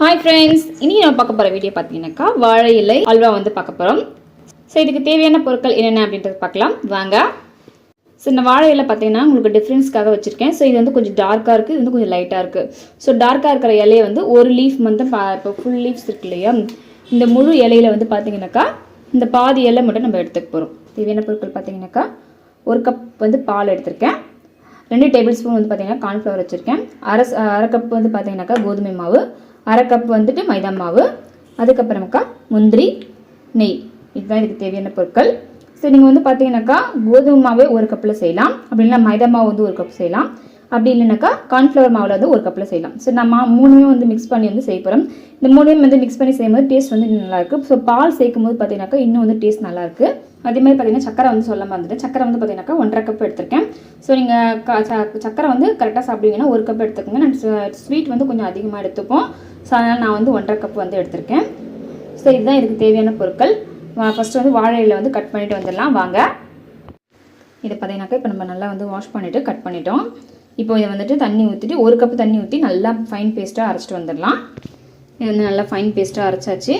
Hi friends இன்றைக்கி நம்ம பார்க்க போகிற வீடியோ பார்த்தீங்கன்னாக்கா வாழை இலை அல்வா வந்து பார்க்க போகிறோம் ஸோ இதுக்கு தேவையான பொருட்கள் என்னென்ன அப்படின்றது பார்க்கலாம். வாங்க. ஸோ இந்த வாழை இலை பார்த்தீங்கன்னா உங்களுக்கு டிஃப்ரென்ஸ்க்காக வச்சுருக்கேன். ஸோ இது வந்து கொஞ்சம் டார்க்காக இருக்குது இது வந்து கொஞ்சம் லைட்டாக இருக்குது ஸோ டார்க்காக இருக்கிற இலையை வந்து ஒரு லீஃப் வந்து பா இப்போ ஃபுல் லீஃப்ஸ் இருக்கு இல்லையா? இந்த முழு இலையில வந்து பார்த்தீங்கன்னாக்கா இந்த பாதி இலை மட்டும் நம்ம எடுத்துக்க போகிறோம் தேவையான பொருட்கள் பார்த்தீங்கன்னாக்கா ஒரு கப் வந்து பால் எடுத்திருக்கேன். ரெண்டு டேபிள் ஸ்பூன் வந்து பார்த்தீங்கன்னா கார்ன்ஃப்ளவர் வச்சுருக்கேன். அரை அரை கப் வந்து பார்த்தீங்கன்னாக்கா கோதுமை மாவு. அரை கப் வந்துட்டு மைதா மாவு அதுக்கப்புறமாக்கா முந்திரி நெய். இதுதான் இதுக்கு தேவையான பொருட்கள். ஸோ நீங்கள் வந்து பார்த்தீங்கன்னாக்கா கோதுமை மாவே ஒரு கப்பில் செய்யலாம். அப்படி இல்லைனா மைதா மாவு வந்து ஒரு கப் செய்யலாம். அப்படி இல்லைனாக்கா கார்ன்ஃப்ளவர் மாவில் வந்து ஒரு கப்பில் செய்யலாம். ஸோ நம்ம மூணுமே வந்து மிக்ஸ் பண்ணி வந்து செய்ய போகிறோம் இந்த மூணையும் வந்து மிக்ஸ் பண்ணி செய்யும்போது டேஸ்ட் வந்து நல்லாயிருக்கு ஸோ பால் சேர்க்கும் போது பார்த்தீங்கன்னாக்கா இன்னும் வந்து டேஸ்ட் நல்லாயிருக்கு அதே மாதிரி பார்த்தீங்கன்னா சக்கரை வந்து சொல்ல மறந்துட்டேன். சக்கரை வந்து பார்த்தீங்கன்னாக்கா ஒன்றரை கப் எடுத்திருக்கேன். ஸோ நீங்கள் சக்கரை வந்து கரெக்டாக சாப்பிடுவீங்கன்னா ஒரு கப் எடுத்துக்கோங்க. நான் ஸ்வீட் வந்து கொஞ்சம் அதிகமாக எடுத்துப்போம். ஸோ அதனால் நான் வந்து ஒன்றரை கப் வந்து எடுத்திருக்கேன். ஸோ இதுதான் இதுக்கு தேவையான பொருட்கள். ஃபஸ்ட்டு வந்து வாழை வந்து கட் பண்ணிவிட்டு வந்துடலாம். வாங்க. இதை பார்த்தீங்கன்னாக்கா இப்போ நம்ம நல்லா வந்து வாஷ் பண்ணிவிட்டு கட் பண்ணிட்டோம். இப்போ இதை வந்துட்டு தண்ணி ஊற்றிட்டு ஒரு கப்பு தண்ணி ஊற்றி நல்லா ஃபைன் பேஸ்ட்டாக அரைச்சிட்டு வந்துடலாம். இது வந்து நல்லா ஃபைன் பேஸ்ட்டாக அரைச்சாச்சு.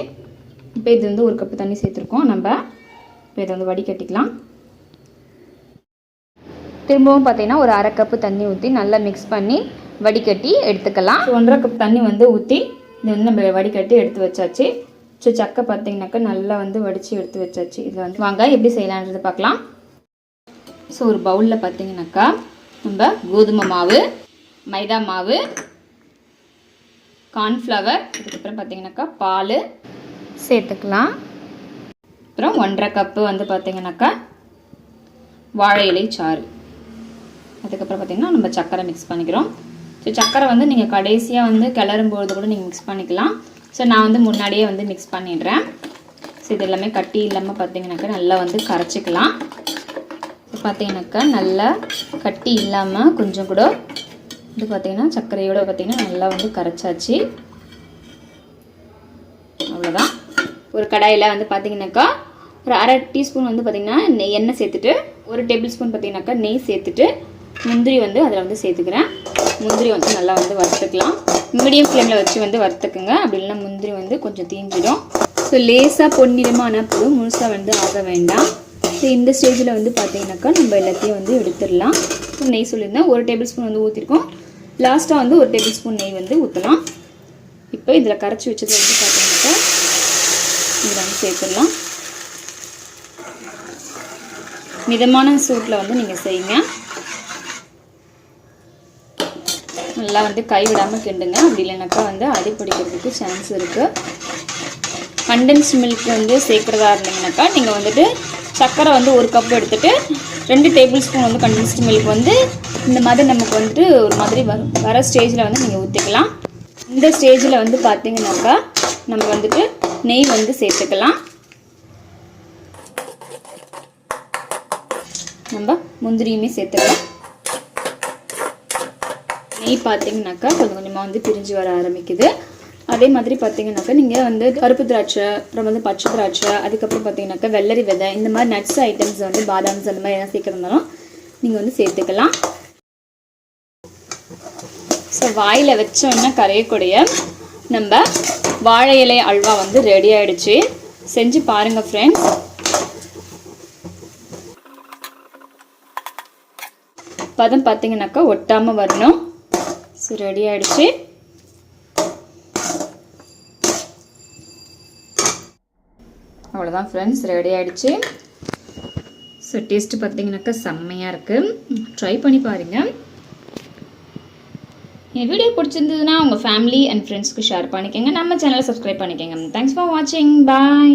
இப்போ இது வந்து ஒரு கப்பு தண்ணி சேர்த்துருக்கோம் நம்ம. இப்போ இதை வந்து வடிகட்டிக்கலாம். திரும்பவும் பார்த்தீங்கன்னா ஒரு அரை கப்பு தண்ணி ஊற்றி நல்லா மிக்ஸ் பண்ணி வடிகட்டி எடுத்துக்கலாம். ஒன்றரை கப் தண்ணி வந்து ஊற்றி இது வந்து நம்ம வடிகட்டி எடுத்து வச்சாச்சு. ஸோ சக்கை பார்த்தீங்கன்னாக்கா நல்லா வந்து வடித்து எடுத்து வச்சாச்சு. இதில் வந்து வாங்க எப்படி செய்யலான்றது பார்க்கலாம். ஸோ ஒரு பவுலில் பார்த்தீங்கன்னாக்கா நம்ம கோதுமை மாவு மைதா மாவு கார்ன்ஃப்ளவர் அதுக்கப்புறம் பார்த்தீங்கன்னாக்கா பால் சேர்த்துக்கலாம். அப்புறம் ஒன்றரை கப்பு வந்து பார்த்தீங்கன்னாக்கா வாழை இலை சாறு. அதுக்கப்புறம் பார்த்தீங்கன்னா நம்ம சக்கரை மிக்ஸ் பண்ணிக்கிறோம். ஸோ சக்கரை வந்து நீங்கள் கடைசியாக வந்து கிளறும் கூட நீங்கள் மிக்ஸ் பண்ணிக்கலாம். ஸோ நான் வந்து முன்னாடியே வந்து மிக்ஸ் பண்ணிடுறேன். ஸோ இது எல்லாமே கட்டி இல்லாமல் பார்த்தீங்கன்னாக்கா நல்லா வந்து கரைச்சிக்கலாம். இப்போ பார்த்தீங்கன்னாக்கா நல்லா கட்டி இல்லாமல் கொஞ்சம் கூட இது பார்த்தீங்கன்னா சர்க்கரையோட பார்த்திங்கன்னா நல்லா வந்து கரைச்சாச்சு. அவ்வளோதான் ஒரு கடாயில் வந்து பார்த்தீங்கன்னாக்கா ஒரு அரை டீஸ்பூன் வந்து பார்த்தீங்கன்னா நெய் எண்ணெய் சேர்த்துட்டு ஒரு டேபிள் ஸ்பூன் பார்த்திங்கனாக்கா நெய் சேர்த்துட்டு முந்திரி வந்து அதில் வந்து சேர்த்துக்கிறேன். முந்திரி வந்து நல்லா வந்து வறுத்துக்கலாம். மீடியம் ஃப்ளேமில் வச்சு வந்து வறுத்துக்குங்க. அப்படி இல்லைன்னா முந்திரி வந்து கொஞ்சம் தீஞ்சிடும். ஸோ லேசாக பொன்னிறமான போதும். முழுசாக வந்து ஆக வேண்டாம். ஸோ இந்த ஸ்டேஜில் வந்து பார்த்தீங்கன்னாக்கா நம்ம எல்லாத்தையும் வந்து எடுத்துடலாம். நெய் சொல்லியிருந்தேன். ஒரு டேபிள் ஸ்பூன் வந்து ஊற்றிருக்கோம் லாஸ்ட்டாக வந்து ஒரு டேபிள் ஸ்பூன் நெய் வந்து ஊற்றலாம் இப்போ இதில் கரைச்சி வச்சது வந்து பார்த்தீங்கன்னாக்கா இதில் வந்து சேர்த்துடலாம். மிதமான சூட்டில் வந்து நீங்கள் செய்யுங்க. நல்லா வந்து கைவிடாமல் கிண்டுங்க. அப்படி இல்லைனாக்கா வந்து அடி பிடிக்கிறதுக்கு சான்ஸ் இருக்குது கண்டென்ஸ் மில்க் வந்து சேர்க்குறதா இருந்தீங்கன்னாக்கா நீங்கள் வந்துட்டு சர்க்கரை வந்து ஒரு கப் எடுத்துகிட்டு ரெண்டு டேபிள் ஸ்பூன் வந்து கண்டென்ஸ்டு மில்க் வந்து இந்த மாதிரி நமக்கு வந்துட்டு ஒரு மாதிரி வரும் வர ஸ்டேஜில் வந்து நீங்கள் ஊற்றிக்கலாம் இந்த ஸ்டேஜில் வந்து பார்த்தீங்கன்னாக்கா நம்ம வந்துட்டு நெய் வந்து சேர்த்துக்கலாம். நம்ம முந்திரியுமே சேர்த்துக்கலாம். நெய் பார்த்தீங்கன்னாக்கா கொஞ்சம் கொஞ்சமாக வந்து பிரிஞ்சு வர ஆரம்பிக்குது. அதே மாதிரி பார்த்தீங்கன்னாக்கா நீங்கள் வந்து கருப்பு திராட்சை அப்புறம் வந்து பச்சை திராட்சை அதுக்கப்புறம் பார்த்தீங்கன்னாக்கா வெள்ளரி விதை இந்த மாதிரி நட்ஸ் ஐட்டம்ஸ் வந்து பாதாம்ஸ் அந்த மாதிரி எதாவது சேர்க்குறதுனாலும் நீங்கள் வந்து சேர்த்துக்கலாம். ஸோ வாயில் வச்சோன்னா கரையக்கூடிய நம்ம வாழை இலை அல்வா வந்து ரெடி ஆகிடுச்சு செஞ்சு பாருங்கள் ஃப்ரெண்ட்ஸ் பதம் பார்த்தீங்கன்னாக்கா ஒட்டாமல் வரணும். ஸோ ரெடி ஆகிடுச்சு அவ்வளோதான் ஃப்ரெண்ட்ஸ் ரெடி ஆகிடுச்சு ஸோ டேஸ்ட்டு பார்த்தீங்கன்னாக்கா செம்மையாக இருக்குது ட்ரை பண்ணி பாருங்கள் என் வீடியோ பிடிச்சிருந்ததுன்னா உங்கள் ஃபேமிலி அண்ட் ஃப்ரெண்ட்ஸ்க்கு ஷேர் பண்ணிக்கோங்க. நம்ம சேனலை சப்ஸ்கிரைப் பண்ணிக்கோங்க. தேங்க்ஸ் ஃபார் வாட்சிங் பாய்